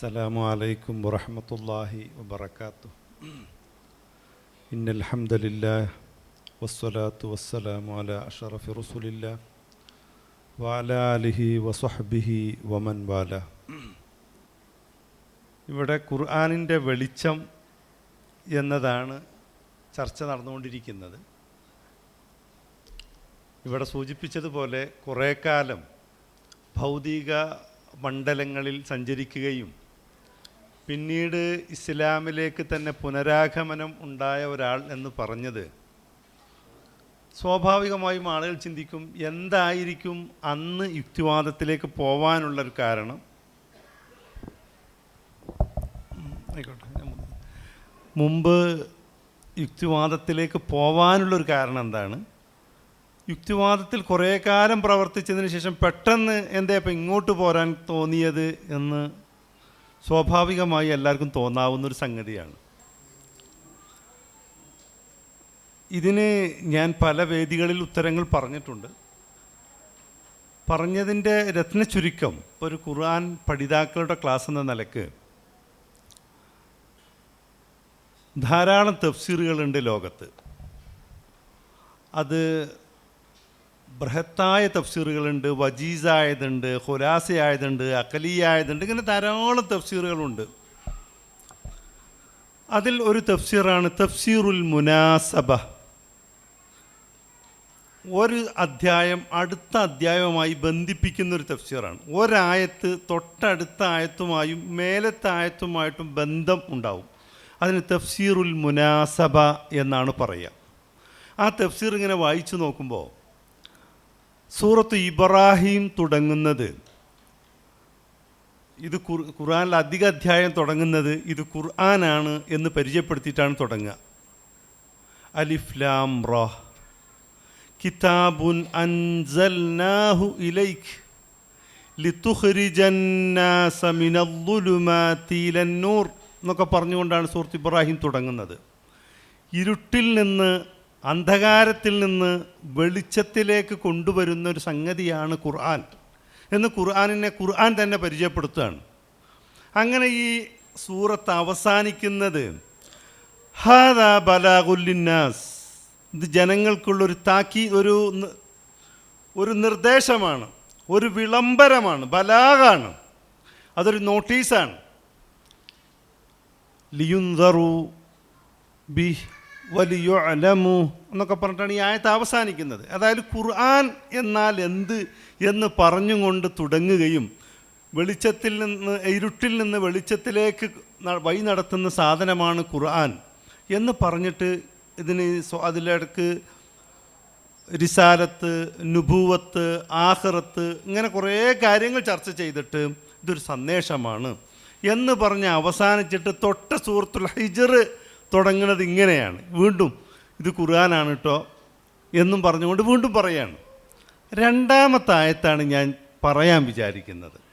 السلام عليكم ورحمة الله وبركاته إن الحمد لله والصلاة والسلام على أشرف رسول الله وعلى آله وصحبه ومن والاه ഇവിടെ ഖുർആാനിൻ്റെ വെളിച്ചം എന്നതാണ് ചർച്ച നടന്നുകൊണ്ടിരിക്കുന്നത് ഇവിടെ സൂചിപ്പിച്ചതുപോലെ കുറേ കാലം ഭൗതിക മണ്ഡലങ്ങളിൽ സഞ്ചരിക്കുകയും പിന്നീട് ഇസ്ലാമിലേക്ക് തന്നെ പുനരാഗമനം ഉണ്ടായ ഒരാൾ എന്ന് പറഞ്ഞത്. സ്വാഭാവികമായും ആളുകൾ ചിന്തിക്കും എന്തായിരിക്കും അന്ന് യുക്തിവാദത്തിലേക്ക് പോവാനുള്ളൊരു കാരണം? ആയിക്കോട്ടെ മുമ്പ് യുക്തിവാദത്തിലേക്ക് പോവാനുള്ളൊരു കാരണം എന്താണ്? യുക്തിവാദത്തിൽ കുറേ കാലം പ്രവർത്തിച്ചതിന് ശേഷം പെട്ടെന്ന് എന്താ ഇപ്പം ഇങ്ങോട്ട് പോരാൻ തോന്നിയത് എന്ന് സ്വാഭാവികമായി എല്ലാവർക്കും തോന്നാവുന്ന ഒരു സംഗതിയാണ്. ഇതിന് ഞാൻ പല വേദികളിൽ ഉത്തരങ്ങൾ പറഞ്ഞിട്ടുണ്ട്. പറഞ്ഞതിന്റെ രത്ന ചുരുക്കം ഒരു ഖുർആൻ പഠിതാക്കളുടെ ക്ലാസ് എന്ന നിലയ്ക്ക് ധാരാളം തഫ്സീറുകളുണ്ട് ലോകത്ത്. അത് ബൃഹത്തായ തഫ്സീറുകളുണ്ട് വജീസായതുണ്ട് ഹുലാസയായതുണ്ട് അക്കലിയായതുണ്ട് ഇങ്ങനെ ധാരാളം തഫ്സീറുകളുണ്ട്. അതിൽ ഒരു തഫ്സീറാണ് തഫ്സീറുൽ മുനാസബ. ഒരു അധ്യായം അടുത്ത അധ്യായവുമായി ബന്ധിപ്പിക്കുന്ന ഒരു തഫ്സീറാണ്. ഒരായത്ത് തൊട്ടടുത്ത ആയത്തുമായും മേലത്തെ ആയത്തുമായിട്ടും ബന്ധം ഉണ്ടാവും. അതിന് തഫ്സീറുൽ മുനാസബ എന്നാണ് പറയുക. ആ തഫ്സീർ ഇങ്ങനെ വായിച്ചു നോക്കുമ്പോൾ സൂറത്ത് ഇബ്രാഹിം തുടങ്ങുന്നത്. ഇത് ഖുർ ഖുർആനിൽ അധിക അധ്യായം തുടങ്ങുന്നത് ഇത് ഖുർആനാണ് എന്ന് പരിചയപ്പെടുത്തിയിട്ടാണ് തുടങ്ങുക. അലിഫ്ലാം റ. കിതാബുൻ അൻസൽനാഹു ഇലൈഖ് എന്നൊക്കെ പറഞ്ഞുകൊണ്ടാണ് സൂറത്ത് ഇബ്രാഹിം തുടങ്ങുന്നത്. ഇരുട്ടിൽ നിന്ന് അന്ധകാരത്തിൽ നിന്ന് വെളിച്ചത്തിലേക്ക് കൊണ്ടുവരുന്ന ഒരു സംഗതിയാണ് ഖുർആൻ. എന്ന് ഖുർആാനിനെ ഖുർആൻ തന്നെ പരിചയപ്പെടുത്തുകയാണ്. അങ്ങനെ ഈ സൂറത്ത് അവസാനിക്കുന്നത് ഹാദാ ബലാഗുല്ലിന്നാസ് ഇത് ജനങ്ങൾക്കുള്ളൊരു താക്കി ഒരു ഒരു നിർദ്ദേശമാണ് ഒരു വിളംബരമാണ് ബലാഗാണ്. അതൊരു നോട്ടീസാണ്. ലിയുന്തറു ബി വലിയൊലമു എന്നൊക്കെ പറഞ്ഞിട്ടാണ് ഈ ആയത്ത് അവസാനിക്കുന്നത്. അതായത് ഖുർആൻ എന്നാൽ എന്ത് എന്ന് പറഞ്ഞുകൊണ്ട് തുടങ്ങുകയും വെളിച്ചത്തിൽ നിന്ന് ഇരുട്ടിൽ നിന്ന് വെളിച്ചത്തിലേക്ക് വഴി നടത്തുന്ന സാധനമാണ് ഖുർആൻ എന്ന് പറഞ്ഞിട്ട് ഇതിന് അതിലിടക്ക് റിസാലത്ത് നുഭൂവത്ത് ആഹ്റത്ത് ഇങ്ങനെ കുറേ കാര്യങ്ങൾ ചർച്ച ചെയ്തിട്ട് ഇതൊരു സന്ദേശമാണ് എന്ന് പറഞ്ഞ് അവസാനിച്ചിട്ട് തൊട്ട സൂറത്തുൽ ഹിജർ തുടങ്ങുന്നത് ഇങ്ങനെയാണ്. വീണ്ടും ഇത് ഖുർആനാണ് കേട്ടോ എന്നും പറഞ്ഞുകൊണ്ട് വീണ്ടും പറയാണ്. രണ്ടാമത്തെ ആയത്താണ് ഞാൻ പറയാൻ വിചാരിക്കുന്നത്.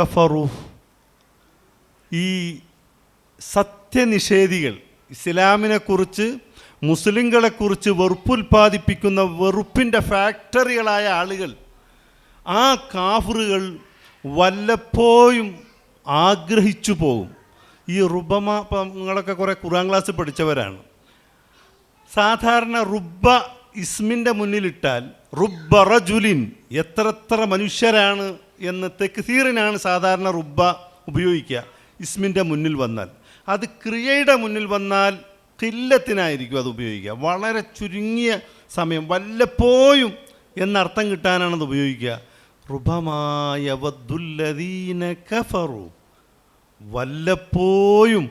കഫറു. ഈ സത്യനിഷേധികൾ ഇസ്ലാമിനെക്കുറിച്ച് മുസ്ലിങ്ങളെക്കുറിച്ച് വെറുപ്പുൽപാദിപ്പിക്കുന്ന വെറുപ്പിന്റെ ഫാക്ടറികളായ ആളുകൾ ആ കാഫറുകൾ വല്ലപ്പോഴും ആഗ്രഹിച്ചു പോകും ഈ റുബമ ഇപ്പം നിങ്ങളൊക്കെ കുറേ ഖുറാൻ ക്ലാസ് പഠിച്ചവരാണ്. സാധാരണ റുബ ഇസ്മിന്റെ മുന്നിലിട്ടാൽ റുബ റജുലിൻ എത്ര മനുഷ്യരാണ് എന്ന് തെക്സീറിനാണ് സാധാരണ റുബ ഉപയോഗിക്കുക. ഇസ്മിന്റെ മുന്നിൽ വന്നാൽ. അത് ക്രിയയുടെ മുന്നിൽ വന്നാൽ കില്ലത്തിനായിരിക്കും അത് ഉപയോഗിക്കുക. വളരെ ചുരുങ്ങിയ സമയം വല്ലപ്പോഴും എന്നർത്ഥം കിട്ടാനാണത് ഉപയോഗിക്കുക. റുബമായ വദ്ദുല്ലദീന കഫറു. വല്ലപ്പോഴും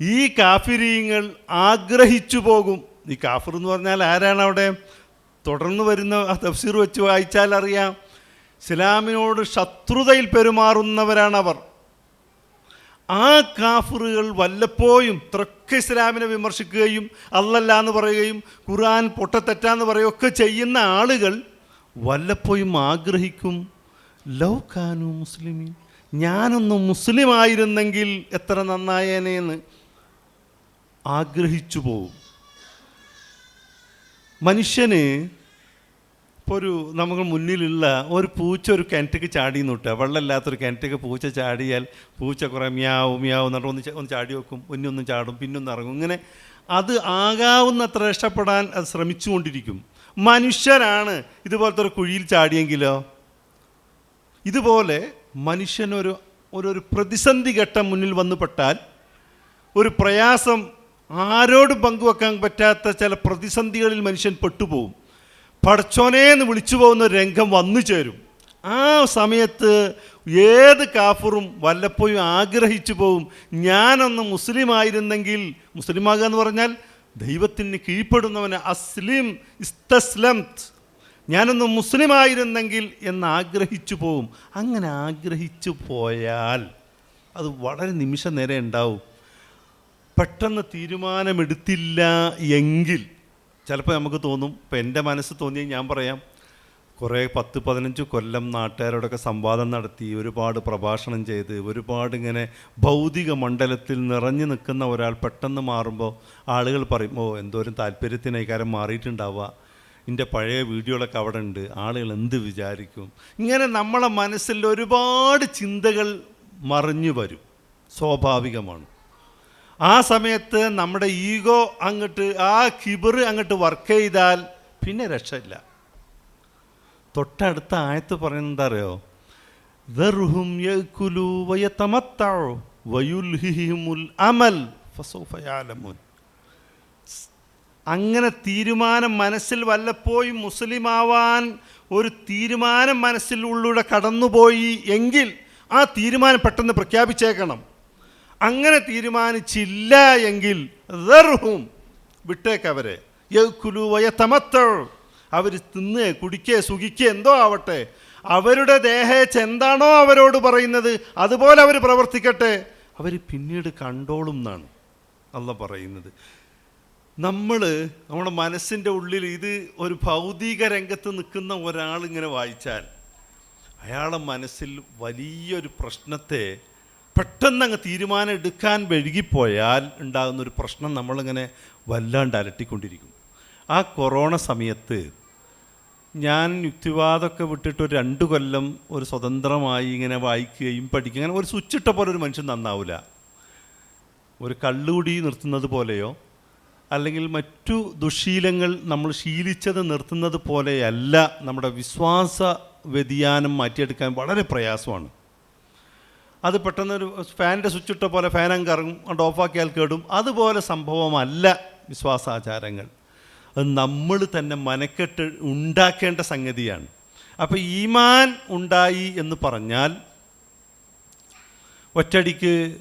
ഈ കാഫിരീങ്ങൾ ആഗ്രഹിച്ചു പോകും. ഈ കാഫിർ എന്ന് പറഞ്ഞാൽ ആരാണ് അവിടെ? തുടർന്ന് വരുന്ന ആ തഫ്സീർ വെച്ച് വായിച്ചാൽ അറിയാം. ഇസ്ലാമിനോട് ശത്രുതയിൽ പെരുമാറുന്നവരാണവർ ആ കാഫറുകൾ വല്ലപ്പോഴും ത്രക്ക് ഇസ്ലാമിനെ വിമർശിക്കുകയും അല്ലല്ല എന്ന് പറയുകയും ഖുർആൻ പൊട്ടത്തെറ്റാന്ന് പറയുകയൊക്കെ ചെയ്യുന്ന ആളുകൾ വല്ലപ്പോഴും ആഗ്രഹിക്കും ലൗ ഖാനു മുസ്ലിമീൻ ഞാനൊന്ന് മുസ്ലിം ആയിരുന്നെങ്കിൽ എത്ര നന്നായേനേന്ന് ആഗ്രഹിച്ചു പോവും. മനുഷ്യന് ഇപ്പോൾ ഒരു നമുക്ക് മുന്നിലുള്ള ഒരു പൂച്ച ഒരു കിണറ്റക്ക് ചാടി നിട്ടുക വെള്ളമില്ലാത്തൊരു കിണറ്റക്ക് പൂച്ച ചാടിയാൽ പൂച്ച കുറേ മ്യാവും മ്യാവും എന്നിട്ട് ഒന്ന് ഒന്ന് ചാടി വെക്കും ഒന്നൊന്നും ചാടും പിന്നൊന്നും ഇറങ്ങും. ഇങ്ങനെ അത് ആകാവുന്നത്ര രക്ഷപ്പെടാൻ അത് ശ്രമിച്ചുകൊണ്ടിരിക്കും. മനുഷ്യരാണ് ഇതുപോലത്തെ ഒരു കുഴിയിൽ ചാടിയെങ്കിലോ? ഇതുപോലെ മനുഷ്യനൊരു ഒരു ഒരു പ്രതിസന്ധി ഘട്ടം മുന്നിൽ വന്നുപെട്ടാൽ ഒരു പ്രയാസം ആരോടും പങ്കുവെക്കാൻ പറ്റാത്ത ചില പ്രതിസന്ധികളിൽ മനുഷ്യൻ പെട്ടുപോകും പടച്ചോനെ എന്ന് വിളിച്ചു പോകുന്ന രംഗം വന്നു ചേരും. ആ സമയത്ത് ഏത് കാഫറും വല്ലപ്പോഴും ആഗ്രഹിച്ചു പോവും. ഞാനൊന്ന് മുസ്ലിം ആയിരുന്നെങ്കിൽ മുസ്ലിമാകുക എന്ന് പറഞ്ഞാൽ ദൈവത്തിന് കീഴ്പ്പെടുന്നവന് അസ്ലിം ഇസ്തസ്ലംത്. ഞാനൊന്ന് മുസ്ലിം ആയിരുന്നെങ്കിൽ എന്ന് ആഗ്രഹിച്ചു പോവും. അങ്ങനെ ആഗ്രഹിച്ചു പോയാൽ അത് വളരെ നിമിഷ നേരം ഉണ്ടാവും. പെട്ടെന്ന് തീരുമാനമെടുത്തില്ല എങ്കിൽ ചിലപ്പോൾ നമുക്ക് തോന്നും ഇപ്പം എന്റെ മനസ്സ് തോന്നിയാൽ ഞാൻ പറയാം കുറേ പത്ത് പതിനഞ്ച് കൊല്ലം നാട്ടുകാരോടൊക്കെ സംവാദം നടത്തി ഒരുപാട് പ്രഭാഷണം ചെയ്ത് ഒരുപാട് ഇങ്ങനെ ഭൗതിക മണ്ഡലത്തിൽ നിറഞ്ഞു നിൽക്കുന്ന ഒരാൾ പെട്ടെന്ന് മാറുമ്പോൾ ആളുകൾ പറയും ഓ എന്തോരം താല്പര്യത്തിന് ഇക്കാരം മാറിയിട്ടുണ്ടാവുക. എന്റെ പഴയ വീഡിയോകളൊക്കെ അവിടെ ഉണ്ട്. ആളുകൾ എന്ത് വിചാരിക്കും? ഇങ്ങനെ നമ്മളെ മനസ്സിൽ ഒരുപാട് ചിന്തകൾ മറിഞ്ഞു വരും. സ്വാഭാവികമാണ്. ആ സമയത്ത് നമ്മുടെ ഈഗോ അങ്ങോട്ട് ആ കിബറ് അങ്ങോട്ട് വർക്ക് ചെയ്താൽ പിന്നെ രക്ഷയില്ല. തൊട്ടടുത്ത ആയത്ത് പറയുന്നത് അങ്ങനെ തീരുമാനം മനസ്സിൽ വല്ലപ്പോഴും മുസ്ലിം ആവാൻ ഒരു തീരുമാനം മനസ്സിൽ ഉള്ളിലൂടെ കടന്നുപോയി എങ്കിൽ ആ തീരുമാനം പെട്ടെന്ന് പ്രഖ്യാപിച്ചേക്കണം. അങ്ങനെ തീരുമാനിച്ചില്ല എങ്കിൽ വിട്ടേക്കവരെ യൗക്കുലു വയതമത്തഉ അവർ തിന്ന് കുടിക്കേ സുഖിക്കേ എന്തോ ആവട്ടെ. അവരുടെ ദേഹേച്ച് എന്താണോ അവരോട് പറയുന്നത് അതുപോലെ അവർ പ്രവർത്തിക്കട്ടെ. അവർ പിന്നീട് കണ്ടോളും എന്നാണ് അല്ല പറയുന്നത്. നമ്മൾ നമ്മുടെ മനസ്സിന്റെ ഉള്ളിൽ ഇത് ഒരു ഭൗതിക രംഗത്ത് നിൽക്കുന്ന ഒരാളിങ്ങനെ വായിച്ചാൽ അയാളെ മനസ്സിൽ വലിയൊരു പ്രശ്നത്തെ പെട്ടെന്ന് അങ്ങ് തീരുമാനം എടുക്കാൻ വഴുകിപ്പോയാൽ ഉണ്ടാകുന്ന ഒരു പ്രശ്നം നമ്മളിങ്ങനെ വല്ലാണ്ട് അലട്ടിക്കൊണ്ടിരിക്കും. ആ കൊറോണ സമയത്ത് ഞാൻ യുക്തിവാദമൊക്കെ വിട്ടിട്ട് ഒരു രണ്ട് കൊല്ലം ഒരു സ്വതന്ത്രമായി ഇങ്ങനെ വായിക്കുകയും പഠിക്കുകയും അങ്ങനെ ഒരു സ്വിച്ചിട്ട പോലെ ഒരു മനുഷ്യൻ നന്നാവില്ല ഒരു കള്ളുകൂടി നിർത്തുന്നത് പോലെയോ അല്ലെങ്കിൽ മറ്റു ദുശീലങ്ങൾ നമ്മൾ ശീലിച്ചത് നിർത്തുന്നത് പോലെയല്ല നമ്മുടെ വിശ്വാസ വ്യതിയാനം മാറ്റിയെടുക്കാൻ വളരെ പ്രയാസമാണ്. അത് പെട്ടെന്നൊരു ഫാനിന്റെ സ്വിച്ചിട്ട പോലെ ഫാൻ അങ്ങ് കറങ്ങും അത് ഓഫാക്കിയാൽ കേടും. അതുപോലെ സംഭവമല്ല വിശ്വാസാചാരങ്ങൾ. അത് നമ്മൾ തന്നെ മനക്കെട്ട് ഉണ്ടാക്കേണ്ട സംഗതിയാണ്. അപ്പോൾ ഈമാൻ ഉണ്ടായി എന്ന് പറഞ്ഞാൽ ഒറ്റടിക്ക്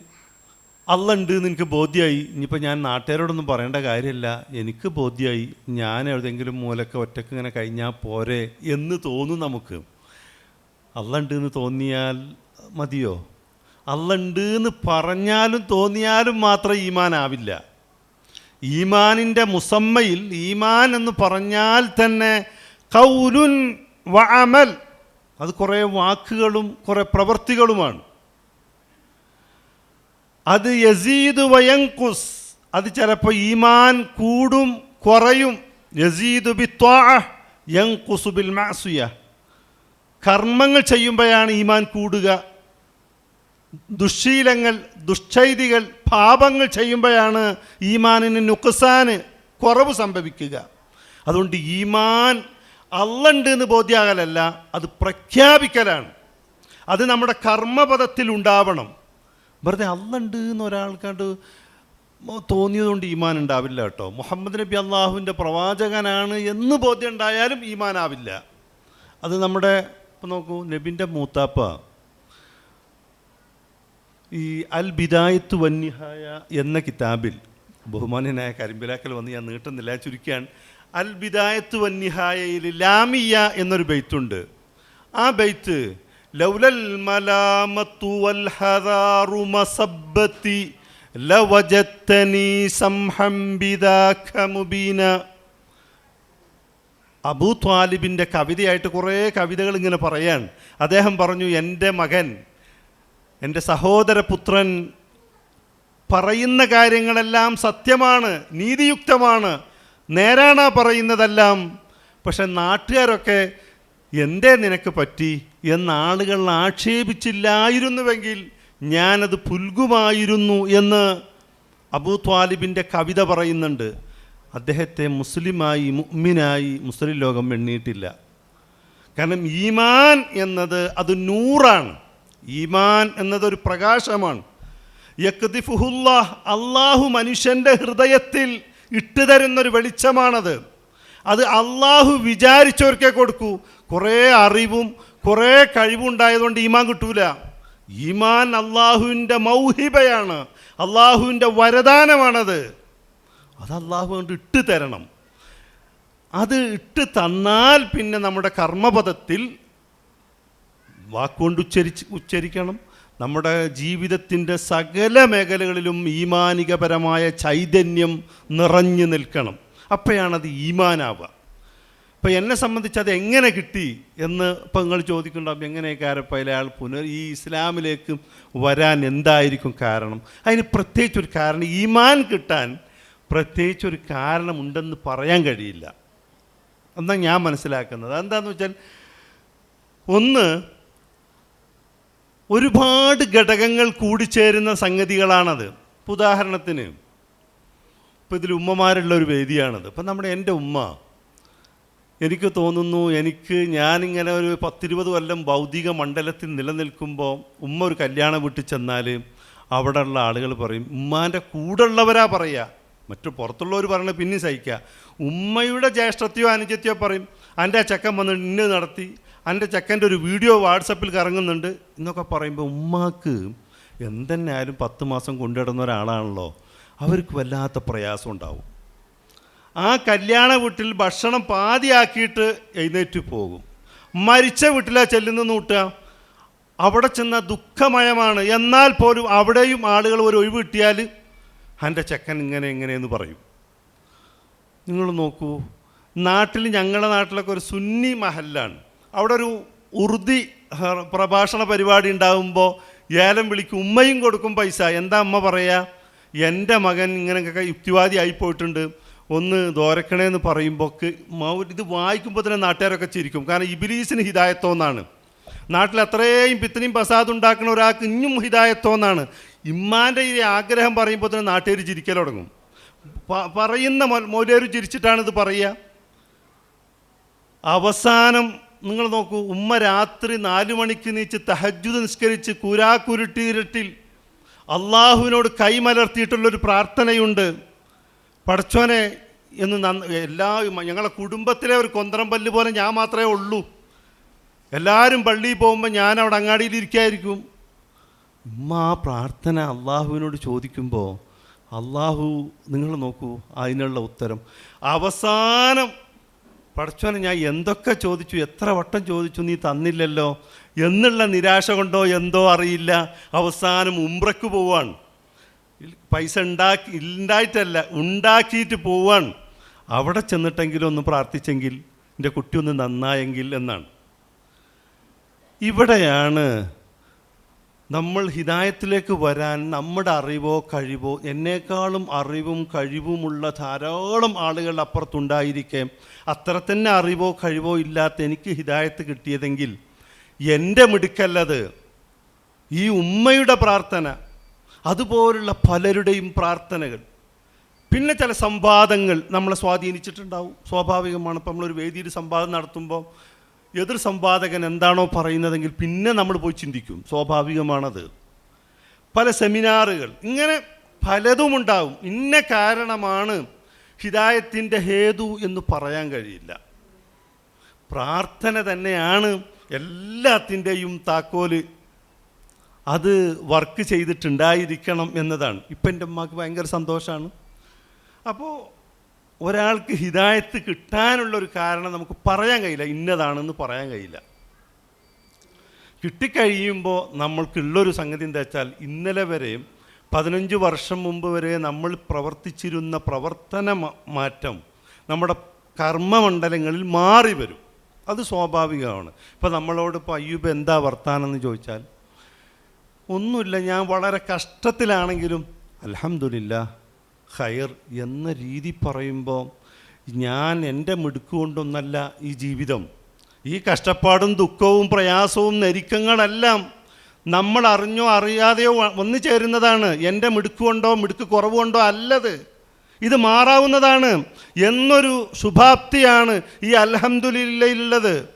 അള്ളുണ്ട് എന്ന് എനിക്ക് ബോധ്യമായി ഇനിയിപ്പോൾ ഞാൻ നാട്ടുകാരോടൊന്നും പറയേണ്ട കാര്യമില്ല. എനിക്ക് ബോധ്യമായി ഞാൻ ഏതെങ്കിലും മൂലക്ക് ഒറ്റയ്ക്ക് ഇങ്ങനെ കഴിഞ്ഞാൽ പോരെ എന്ന് തോന്നും നമുക്ക്. അള്ളുണ്ട് എന്ന് തോന്നിയാൽ മതിയോ? അള്ളുണ്ട് എന്ന് പറഞ്ഞാലും തോന്നിയാലും മാത്രം ഈമാനാവില്ല. ഈമാനിന്റെ മുസമ്മയിൽ ഈമാൻ എന്ന് പറഞ്ഞാൽ തന്നെ കൗലുൻ വഅമൽ അത് കുറേ വാക്കുകളും കുറേ പ്രവൃത്തികളുമാണ് അത് യസീദ് വയങ്കുസ് അത് ചിലപ്പോൾ ഈമാൻ കൂടും കുറയും. യസീദ് ബി യങ്കുസു ബിൽ മാസുയ. കർമ്മങ്ങൾ ചെയ്യുമ്പോഴാണ് ഈമാൻ കൂടുക. ദുശ്ശീലങ്ങൾ ദുശ്ചൈതികൾ പാപങ്ങൾ ചെയ്യുമ്പോഴാണ് ഈമാനിന് നുക്കസാന് കുറവ് സംഭവിക്കുക. അതുകൊണ്ട് ഈമാൻ അല്ലുണ്ട് എന്ന് ബോധ്യാകലല്ല അത് പ്രഖ്യാപിക്കലാണ്. അത് നമ്മുടെ കർമ്മപഥത്തിൽ ഉണ്ടാവണം. വെറുതെ അല്ലുണ്ട് എന്ന് ഒരാൾക്കാണ്ട് തോന്നിയതുകൊണ്ട് ഈമാൻ ഉണ്ടാവില്ല കേട്ടോ. മുഹമ്മദ് നബി അള്ളാഹുവിന്റെ പ്രവാചകനാണ് എന്ന് ബോധ്യം ഉണ്ടായാലും ഈമാനാവില്ല. അത് നമ്മുടെ ഇപ്പം നോക്കൂ നബിന്റെ മൂത്താപ്പ ഈ അൽ ബിദായത്ത് വന്യഹായ എന്ന കിതാബിൽ ബഹുമാന്യനായ കരിമ്പിലാക്കൽ വന്ന് ഞാൻ നീട്ടുന്നില്ല ചുരുക്കിയാണ്. അൽ ബിദായത്ത് വന്യഹായയിൽ ലാമിയ എന്നൊരു ബെയ്ത്തുണ്ട് ആ ബെയ്ത്ത് ലൗലൽ മലാമത്തു വൽ മസബ്ബത്തി ലവജത്തനി മുബീന. അബൂ ത്വാലിബിന്റെ കവിതയായിട്ട് കുറേ കവിതകൾ ഇങ്ങനെ പറയാണ്. അദ്ദേഹം പറഞ്ഞു എന്റെ മകൻ എന്റെ സഹോദരപുത്രൻ പറയുന്ന കാര്യങ്ങളെല്ലാം സത്യമാണ് നീതിയുക്തമാണ് നേരാണാ പറയുന്നതെല്ലാം. പക്ഷെ നാട്ടുകാരൊക്കെ എന്തേ നിനക്ക് പറ്റി? എന്ന് ആളുകൾ ആക്ഷേപിച്ചില്ലായിരുന്നുവെങ്കിൽ ഞാനത് പുൽകുമായിരുന്നു എന്ന് അബൂ ത്വാലിബിന്റെ കവിത പറയുന്നുണ്ട്. അദ്ദേഹത്തെ മുസ്ലിമായി മുഅ്മിനായി മുസ്ലിം ലോകം എണ്ണിയിട്ടില്ല. കാരണം ഈമാൻ എന്നത് അത് നൂറാണ്. ഈമാൻ എന്നതൊരു പ്രകാശമാണ്. യക്തിഫുഹുല്ലാ അള്ളാഹു മനുഷ്യന്റെ ഹൃദയത്തിൽ ഇട്ടുതരുന്നൊരു വെളിച്ചമാണത്. അത് അള്ളാഹു വിചാരിച്ചവർക്കേ കൊടുക്കൂ. കുറേ അറിവും കുറേ കഴിവുണ്ടായതുകൊണ്ട് ഈമാൻ കിട്ടൂല. ഈമാൻ അള്ളാഹുവിന്റെ മൗഹിബയാണ്. അള്ളാഹുവിന്റെ വരദാനമാണത്. അത് അള്ളാഹു കൊണ്ട് ഇട്ട് തരണം അത് ഇട്ട് തന്നാൽ പിന്നെ നമ്മുടെ കർമ്മപദത്തിൽ വാക്കുകൊണ്ട് ഉച്ചരിച്ച് ഉച്ചരിക്കണം. നമ്മുടെ ജീവിതത്തിന്റെ സകല മേഖലകളിലും ഈമാനികപരമായ ചൈതന്യം നിറഞ്ഞു നിൽക്കണം. അപ്പോഴാണത് ഈമാനാവുക. ഇപ്പം എന്നെ സംബന്ധിച്ച് അത് എങ്ങനെ കിട്ടി എന്ന് ഇപ്പം നിങ്ങൾ ചോദിക്കുന്നുണ്ടാവും എങ്ങനെയൊക്കെ ആരപ്പോൾ അയാൾ പുനർ ഈ ഇസ്ലാമിലേക്ക് വരാൻ എന്തായിരിക്കും കാരണം? അതിന് പ്രത്യേകിച്ചൊരു കാരണം ഈമാൻ കിട്ടാൻ പ്രത്യേകിച്ചൊരു കാരണമുണ്ടെന്ന് പറയാൻ കഴിയില്ല. എന്നാണ് ഞാൻ മനസ്സിലാക്കുന്നത്. എന്താണെന്ന് വെച്ചാൽ ഒന്ന് ഒരുപാട് ഘടകങ്ങൾ കൂടിച്ചേരുന്ന സംഗതികളാണത്. ഇപ്പം ഉദാഹരണത്തിന് ഇപ്പം ഇതിൽ ഉമ്മമാരുള്ള ഒരു വേദിയാണത്. ഇപ്പം നമ്മുടെ എന്റെ ഉമ്മ എനിക്ക് തോന്നുന്നു എനിക്ക് ഞാനിങ്ങനെ ഒരു പത്തിരുപത് കൊല്ലം ഭൗതിക മണ്ഡലത്തിൽ നിലനിൽക്കുമ്പോൾ ഉമ്മ ഒരു കല്യാണ വീട്ടിൽ ചെന്നാൽ അവിടെയുള്ള ആളുകൾ പറയും ഉമ്മാന്റെ കൂടെയുള്ളവരാ പറയുക. മറ്റു പുറത്തുള്ളവർ പറയണത് പിന്നെ സഹിക്കുക. ഉമ്മയുടെ ജ്യേഷ്ഠത്തെയോ അനുജത്തെയോ പറയും എന്റെ ചെക്കൻ വന്ന് ഇന്ന് നടത്തി എന്റെ ചെക്കന്റെ ഒരു വീഡിയോ വാട്സപ്പിൽ കറങ്ങുന്നുണ്ട് എന്നൊക്കെ പറയുമ്പോൾ ഉമ്മാക്ക് എന്തെന്നായാലും പത്ത് മാസം കൊണ്ടിടുന്ന ഒരാളാണല്ലോ. അവർക്ക് വല്ലാത്ത പ്രയാസം ഉണ്ടാവും. ആ കല്യാണ വീട്ടിൽ ഭക്ഷണം പാതിയാക്കിയിട്ട് എഴുന്നേറ്റ് പോകും. മരിച്ച വീട്ടിലാ ചെല്ലുന്ന നൂട്ടുക അവിടെ ചെന്ന ദുഃഖമയമാണ്. എന്നാൽ പോലും അവിടെയും ആളുകൾ ഒരു ഒഴിവ് കിട്ടിയാൽ എന്റെ ചെക്കൻ ഇങ്ങനെ ഇങ്ങനെയെന്ന് പറയും. നിങ്ങൾ നോക്കൂ. നാട്ടിൽ ഞങ്ങളുടെ നാട്ടിലൊക്കെ ഒരു സുന്നി മഹല്ലാണ്. അവിടെ ഒരു ഉറുദി പ്രഭാഷണ പരിപാടി ഉണ്ടാകുമ്പോൾ ഏലം വിളിക്കും ഉമ്മയും കൊടുക്കും പൈസ. എന്താ അമ്മ പറയുക എന്റെ മകൻ ഇങ്ങനെയൊക്കെ യുക്തിവാദി ആയിപ്പോയിട്ടുണ്ട്. ഒന്ന് ദോരക്കണേന്ന് പറയുമ്പോൾ ഇത് വായിക്കുമ്പോൾ തന്നെ നാട്ടുകാരൊക്കെ ചിരിക്കും. കാരണം ഇബിലീസിന് ഹിതായത്തോന്നാണ്. നാട്ടിൽ അത്രയും പിത്തനെയും പ്രസാദ് ഉണ്ടാക്കുന്ന ഒരാൾക്ക് ഇഞ്ഞും ഹിതായത്തോന്നാണ്. ഇമ്മാന്റെ ഈ ആഗ്രഹം പറയുമ്പോൾ തന്നെ നാട്ടുകാർ ചിരിക്കൽ തുടങ്ങും. പറയുന്ന ചിരിച്ചിട്ടാണ് ഇത് പറയുക അവസാനം നിങ്ങൾ നോക്കൂ ഉമ്മ രാത്രി നാലു മണിക്ക് നീച്ച് തഹജ്ജുദ് നിസ്കരിച്ച് കുരാക്കുരുട്ടിരട്ടിൽ അള്ളാഹുവിനോട് കൈമലർത്തിയിട്ടുള്ളൊരു പ്രാർത്ഥനയുണ്ട്. പഠിച്ചോനെ എന്ന് നന്ന എല്ലാ ഞങ്ങളെ കുടുംബത്തിലെ ഒരു കൊന്തറമ്പല്ല് പോലെ ഞാൻ മാത്രമേ ഉള്ളൂ. എല്ലാവരും പള്ളിയിൽ പോകുമ്പോൾ ഞാൻ അവിടെ അങ്ങാടിയിൽ ഇരിക്കായിരിക്കും. ഉമ്മ ആ പ്രാർത്ഥന അള്ളാഹുവിനോട് ചോദിക്കുമ്പോൾ അള്ളാഹു നിങ്ങൾ നോക്കൂ അതിനുള്ള ഉത്തരം. അവസാനം പടച്ചോനെ ഞാൻ എന്തൊക്കെ ചോദിച്ചു എത്ര വട്ടം ചോദിച്ചു നീ തന്നില്ലല്ലോ. എന്നുള്ള നിരാശ കൊണ്ടോ എന്തോ അറിയില്ല. അവസാനം ഉംറക്ക് പോവാണ്. പൈസ ഉണ്ടാക്കി ഉണ്ടായിട്ടല്ല ഉണ്ടാക്കിയിട്ട് പോവാണ്. അവിടെ ചെന്നിട്ടെങ്കിലും ഒന്ന് പ്രാർത്ഥിച്ചെങ്കിൽ എന്റെ കുട്ടി ഒന്ന് നന്നായെങ്കിൽ എന്നാണ്. ഇവിടെയാണ് നമ്മൾ ഹിതായത്തിലേക്ക് വരാൻ നമ്മുടെ അറിവോ കഴിവോ എന്നേക്കാളും അറിവും കഴിവുമുള്ള ധാരാളം ആളുകൾ അപ്പുറത്തുണ്ടായിരിക്കെ. അത്ര തന്നെ അറിവോ കഴിവോ ഇല്ലാത്ത എനിക്ക് ഹിതായത്ത് കിട്ടിയതെങ്കിൽ എന്റെ മിടുക്കല്ലത്. ഈ ഉമ്മയുടെ പ്രാർത്ഥന അതുപോലുള്ള പലരുടെയും പ്രാർത്ഥനകൾ പിന്നെ ചില സംവാദങ്ങൾ നമ്മളെ സ്വാധീനിച്ചിട്ടുണ്ടാവും. സ്വാഭാവികമാണ്. ഇപ്പം നമ്മളൊരു വേദിയിൽ സംവാദം നടത്തുമ്പോൾ എതിർ സംവാദകൻ എന്താണോ പറയുന്നതെങ്കിൽ പിന്നെ നമ്മൾ പോയി ചിന്തിക്കും. സ്വാഭാവികമാണത്. പല സെമിനാറുകൾ ഇങ്ങനെ പലതും ഉണ്ടാവും. ഇന്ന കാരണമാണ് ഹിതായത്തിന്റെ ഹേതു എന്ന് പറയാൻ കഴിയില്ല. പ്രാർത്ഥന തന്നെയാണ് എല്ലാത്തിന്റെയും താക്കോൽ അത് വർക്ക് ചെയ്തിട്ടുണ്ടായിരിക്കണം എന്നതാണ്. ഇപ്പം എന്റെ അമ്മയ്ക്ക് ഭയങ്കര സന്തോഷമാണ് അപ്പോൾ ഒരാൾക്ക് ഹിദായത്ത് കിട്ടാനുള്ളൊരു കാരണം നമുക്ക് പറയാൻ കഴിയില്ല ഇന്നതാണെന്ന് പറയാൻ കഴിയില്ല. കിട്ടിക്കഴിയുമ്പോൾ നമ്മൾക്കുള്ളൊരു സംഗതി എന്താ വെച്ചാൽ ഇന്നലെ വരെയും പതിനഞ്ച് വർഷം മുമ്പ് വരെ നമ്മൾ പ്രവർത്തിച്ചിരുന്ന പ്രവർത്തന മാറ്റം നമ്മുടെ കർമ്മമണ്ഡലങ്ങളിൽ മാറി വരും. അത് സ്വാഭാവികമാണ്. ഇപ്പോൾ നമ്മളോട് ഇപ്പോൾ അയ്യൂബ് എന്താ വർത്താനെന്ന് ചോദിച്ചാൽ ഒന്നുമില്ല ഞാൻ വളരെ കഷ്ടത്തിലാണെങ്കിലും അൽഹംദുലില്ല ഖൈർ എന്ന രീതി പറയുമ്പോൾ ഞാൻ എന്റെ മിടുക്കുകൊണ്ടൊന്നല്ല ഈ ജീവിതം. ഈ കഷ്ടപ്പാടും ദുഃഖവും പ്രയാസവും ഞെരുക്കങ്ങളെല്ലാം നമ്മൾ അറിഞ്ഞോ അറിയാതെയോ വന്നു ചേരുന്നതാണ്. എന്റെ മിടുക്കുകൊണ്ടോ മിടുക്ക് കുറവുകൊണ്ടോ അല്ലത്. ഇത് മാറാവുന്നതാണ്. എന്നൊരു ശുഭാപ്തിയാണ് ഈ അൽഹംദുലില്ലയിലുള്ളത്.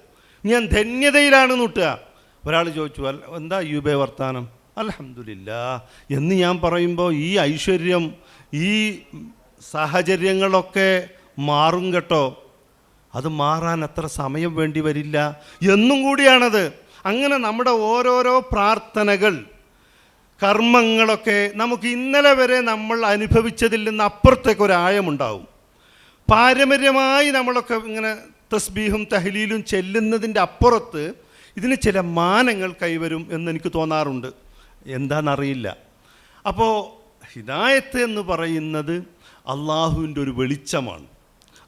ഞാൻ ധന്യതയിലാണ് നൂട്ടുക. ഒരാൾ ചോദിച്ചു അല്ല എന്താ യൂബേ വർത്താനം? അലഹമുല്ല എന്ന് ഞാൻ പറയുമ്പോൾ ഈ ഐശ്വര്യം ഈ സാഹചര്യങ്ങളൊക്കെ മാറും കേട്ടോ. അത് മാറാൻ അത്ര സമയം വേണ്ടി വരില്ല. എന്നും കൂടിയാണത്. അങ്ങനെ നമ്മുടെ ഓരോരോ പ്രാർത്ഥനകൾ കർമ്മങ്ങളൊക്കെ നമുക്ക് ഇന്നലെ വരെ നമ്മൾ അനുഭവിച്ചതിൽ നിന്ന് അപ്പുറത്തേക്ക് ഒരു ആയമുണ്ടാവും പാരമ്പര്യമായി നമ്മളൊക്കെ ഇങ്ങനെ തസ്ബീഹും തഹലീലും ചെല്ലുന്നതിന്റെ അപ്പുറത്ത് ഇതിന് ചില മാനങ്ങൾ കൈവരും എന്നെനിക്ക് തോന്നാറുണ്ട്. എന്താണെന്നറിയില്ല. അപ്പോൾ ഹിദായത്ത് എന്ന് പറയുന്നത് അള്ളാഹുവിന്റെ ഒരു വെളിച്ചമാണ്.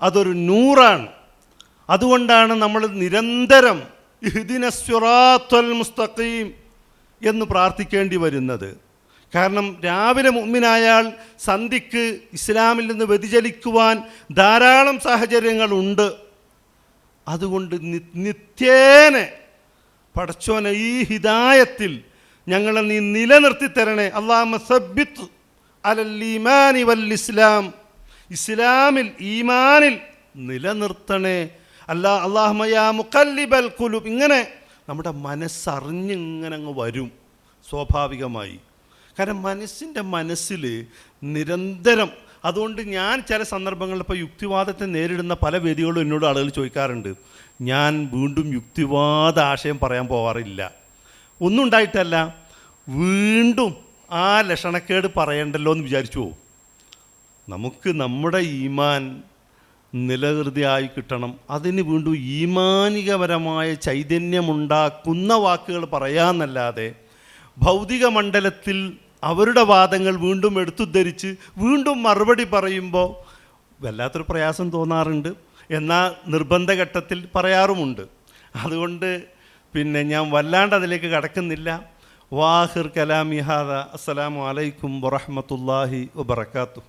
അതൊരു നൂറാണ്. അതുകൊണ്ടാണ് നമ്മൾ നിരന്തരം ഇഹ്ദിന സിറാത്തുൽ മുസ്തഖീം എന്ന് പ്രാർത്ഥിക്കേണ്ടി വരുന്നത്. കാരണം രാവിലെ മുമ്മിനായാൽ സന്ധിക്ക് ഇസ്ലാമിൽ നിന്ന് വ്യതിചലിക്കുവാൻ ധാരാളം സാഹചര്യങ്ങളുണ്ട്. അതുകൊണ്ട് നിത്യേന പടച്ചോനെ ഈ ഹിദായത്തിൽ ഞങ്ങളെ നീ നിലനിർത്തി തരണേ അള്ളാഹ അലൽ ഈമാനി വൽ ഇസ്ലാം ഇസ്ലാമിൽ ഈമാനിൽ നിലനിർത്തണേ. അല്ലാ അള്ളാഹ്മയാ മുക്കല്ലിബൽ കുലുബ് ഇങ്ങനെ നമ്മുടെ മനസ്സറിഞ്ഞിങ്ങനെ അങ്ങ് വരും സ്വാഭാവികമായി. കാരണം മനസ്സിന്റെ മനസ്സിൽ നിരന്തരം അതുകൊണ്ട് ഞാൻ ചില സന്ദർഭങ്ങളിൽ ഇപ്പോൾ യുക്തിവാദത്തെ നേരിടുന്ന പല വേദികളും എന്നോട് ആളുകൾ ചോദിക്കാറുണ്ട് ഞാൻ വീണ്ടും യുക്തിവാദ ആശയം പറയാൻ പോവാറില്ല. ഒന്നും ഉണ്ടായിട്ടല്ല വീണ്ടും ആ ലക്ഷണക്കേട് പറയണ്ടല്ലോ എന്ന് വിചാരിച്ചു പോകും നമുക്ക് നമ്മുടെ ഈമാൻ നിലകൃതിയായി കിട്ടണം. അതിന് വീണ്ടും ഈമാനികപരമായ ചൈതന്യമുണ്ടാക്കുന്ന വാക്കുകൾ പറയാമെന്നല്ലാതെ ഭൗതിക മണ്ഡലത്തിൽ അവരുടെ വാദങ്ങൾ വീണ്ടും എടുത്തുദ്ധരിച്ച് വീണ്ടും മറുപടി പറയുമ്പോൾ വല്ലാത്തൊരു പ്രയാസം തോന്നാറുണ്ട്. എന്നാൽ നിർബന്ധഘട്ടത്തിൽ പറയാറുമുണ്ട്. അതുകൊണ്ട് പിന്നെ ഞാൻ വല്ലാണ്ട് അതിലേക്ക് കടക്കുന്നില്ല. وآخر كلامي هذا السلام عليكم ورحمة الله وبركاته.